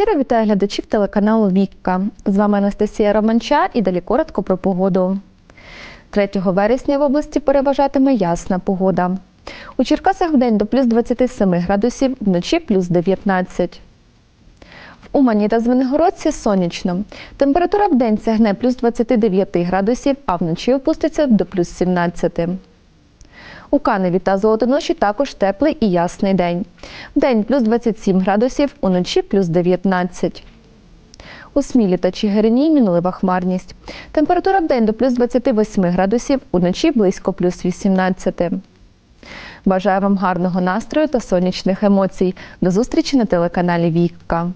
Щиро вітаю глядачів телеканалу Вікка. З вами Анастасія Романчар і далі коротко про погоду. 3 вересня в області переважатиме ясна погода. У Черкасах вдень до плюс 27 градусів, вночі плюс 19. В Умані та Звенигородці сонячно. Температура в день сягне плюс 29 градусів, а вночі опуститься до плюс 17. У Каневі та Золотоноші також теплий і ясний день. Вдень плюс 27 градусів, уночі плюс 19. У Смілі та Чигирині мінлива хмарність. Температура вдень до плюс 28 градусів, уночі близько плюс 18. Бажаю вам гарного настрою та сонячних емоцій. До зустрічі на телеканалі Вікка.